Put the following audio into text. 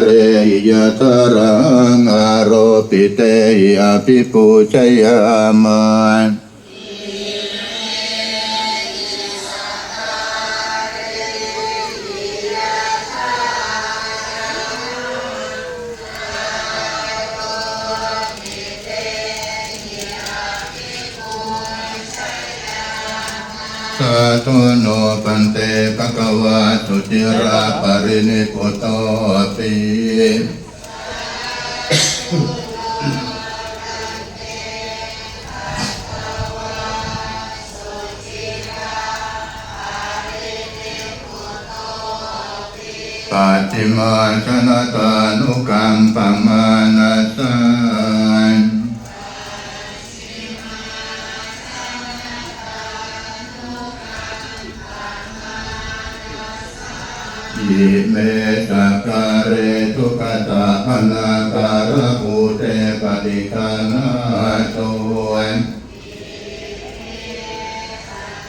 เรยะทารังอารปิเตอภิปูชยามา สาธุโนปันเตภะคะวะสุติราปรินิพุตโตปิปัจจิมาชนะตานุกรรมปมา อิเมตะกเรทุกตาอนาการภูเตปฏิกานา